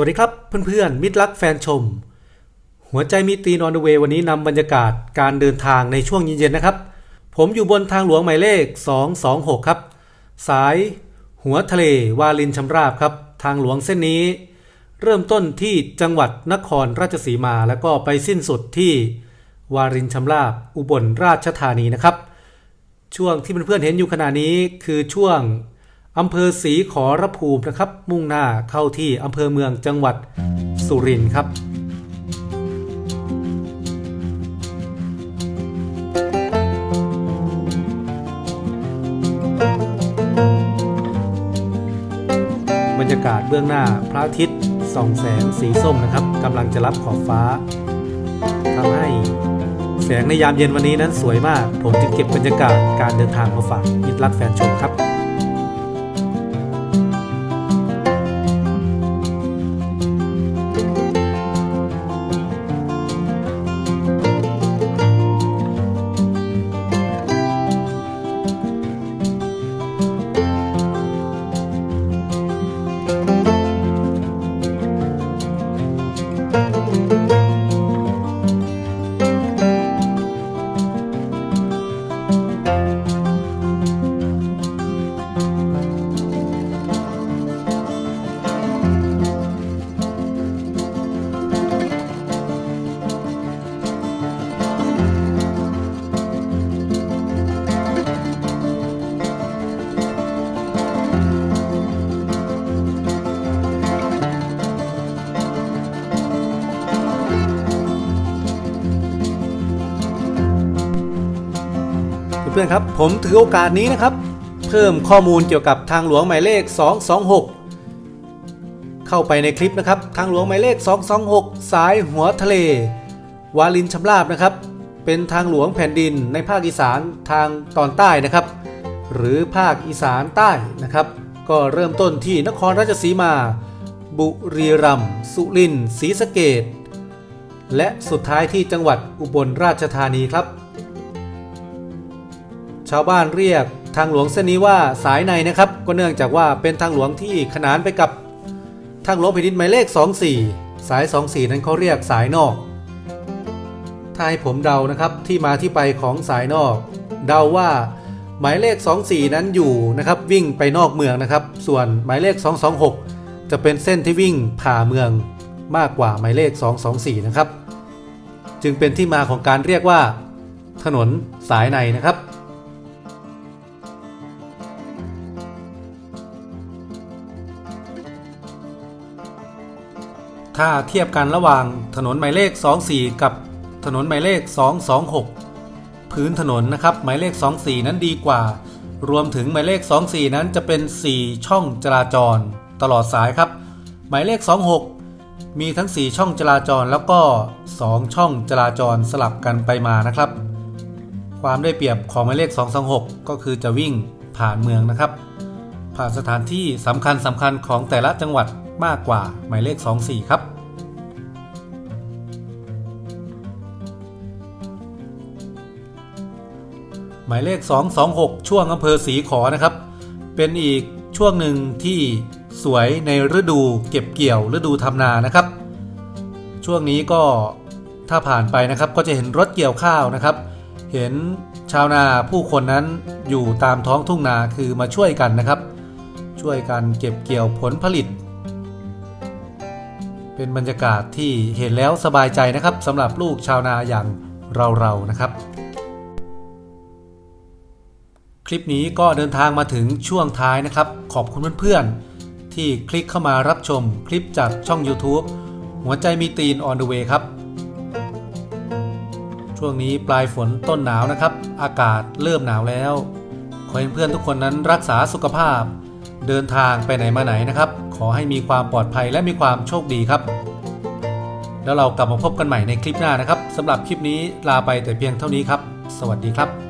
วัสดีครับเพื่อนๆ มิตรรักแฟนชม หัวใจมีตีนอนเดเววันนี้นำบรรยากาศการเดินทางในช่วงเย็นๆนะครับ ผมอยู่บนทางหลวงหมายเลข 226 ครับ สายหัวทะเลวาลินชำราบครับ ทางหลวงเส้นนี้ เริ่มต้นที่จังหวัดนครราชสีมา แล้วก็ไปสิ้นสุดที่วารินชำราบ อุบลราชธานีนะครับ ช่วงที่เพื่อนๆเห็นอยู่ขณะนี้คือช่วง อำเภอศรีขอรภูมินะครับ มุ่งหน้าเข้าที่อำเภอเมืองจังหวัดสุรินทร์ครับ บรรยากาศเบื้องหน้าพระอาทิตย์ส่องแสงสีส้มนะครับกำลังจะรับขอบฟ้าทำให้แสงในยามเย็นวันนี้นั้นสวยมาก ผมจึงเก็บบรรยากาศการเดินทางมาฝากมิตรรักแฟนชมครับ พื่อนๆครับ ผมถือโอกาสนี้นะครับ เพิ่มข้อมูลเกี่ยวกับทางหลวงหมายเลข 226 เข้าไปในคลิปนะครับ ทางหลวงหมายเลข 226 สายหัวทะเล วาลินชำราบนะครับ เป็นทางหลวงแผ่นดินในภาคอีสานทางตอนใต้นะครับ หรือภาคอีสานใต้นะครับ ก็เริ่มต้นที่นครราชสีมา บุรีรัมย์สุรินทร์ศรีสะเกดและสุดท้ายที่จังหวัดอุบลราชธานีครับ ชาวบ้านเรียกทางหลวงเส้นนี้ว่าสายในนะครับ ก็เนื่องจากว่าเป็นทางหลวงที่ขนานไปกับทางหลวงแผ่นดินหมายเลข 24 สาย 24 นั้นเขาเรียกสายนอก ถ้าให้ผมเดานะครับที่มาที่ไปของสายนอก เดาว่าหมายเลข 24 นั้นอยู่นะครับวิ่งไปนอกเมืองนะครับ ส่วนหมายเลข 226 จะเป็นเส้นที่วิ่งผ่าเมืองมากกว่าหมายเลข 224 นะครับ จึงเป็นที่มาของการเรียกว่า ถนนสายในนะครับ ถ้าเทียบกันระหว่างถนนหมายเลข 24 กับถนนหมายเลข 226 พื้นถนนนะครับหมายเลข 24 นั้นดีกว่า รวมถึงหมายเลข 24 นั้นจะเป็น 4 ช่องจราจร ตลอดสายครับ หมายเลข 26 มีทั้ง 4 ช่องจราจรแล้วก็ 2 ช่องจราจรสลับกันไปมานะครับ ความได้เปรียบของหมายเลข 226 ก็คือจะวิ่งผ่านเมืองนะครับ ผ่านสถานที่สำคัญสำคัญของแต่ละจังหวัดมากกว่าหมายเลข 24 ครับ หมายเลข 226 ช่วงอำเภอศรีขอนะครับ เป็นอีกช่วงหนึ่งที่สวยในฤดูเก็บเกี่ยวฤดูทำนานะครับ ช่วงนี้ก็ถ้าผ่านไปนะครับก็จะเห็นรถเกี่ยวข้าวนะครับ เห็นชาวนาผู้คนนั้นอยู่ตามท้องทุ่งนาคือมาช่วยกันนะครับ ช่วยกันเก็บเกี่ยวผลผลิต เป็นบรรยากาศที่เห็นแล้วสบายใจนะครับสำหรับลูกชาวนาอย่างเราๆนะครับ คลิปนี้ก็เดินทางมาถึงช่วงท้ายนะครับ ขอบคุณเพื่อนๆ ที่คลิกเข้ามารับชมคลิปจากช่อง YouTube หัวใจมีตีน on the way ครับ ช่วงนี้ปลายฝนต้นหนาวนะครับ อากาศเริ่มหนาวแล้ว ขอให้เพื่อนทุกคนนั้นรักษาสุขภาพ เดินทางไปไหนมาไหนนะครับ ขอให้มีความปลอดภัยและมีความโชคดีครับ แล้วเรากลับมาพบกันใหม่ในคลิปหน้านะครับสำหรับคลิปนี้ลาไปแต่เพียงเท่านี้ครับ สวัสดีครับ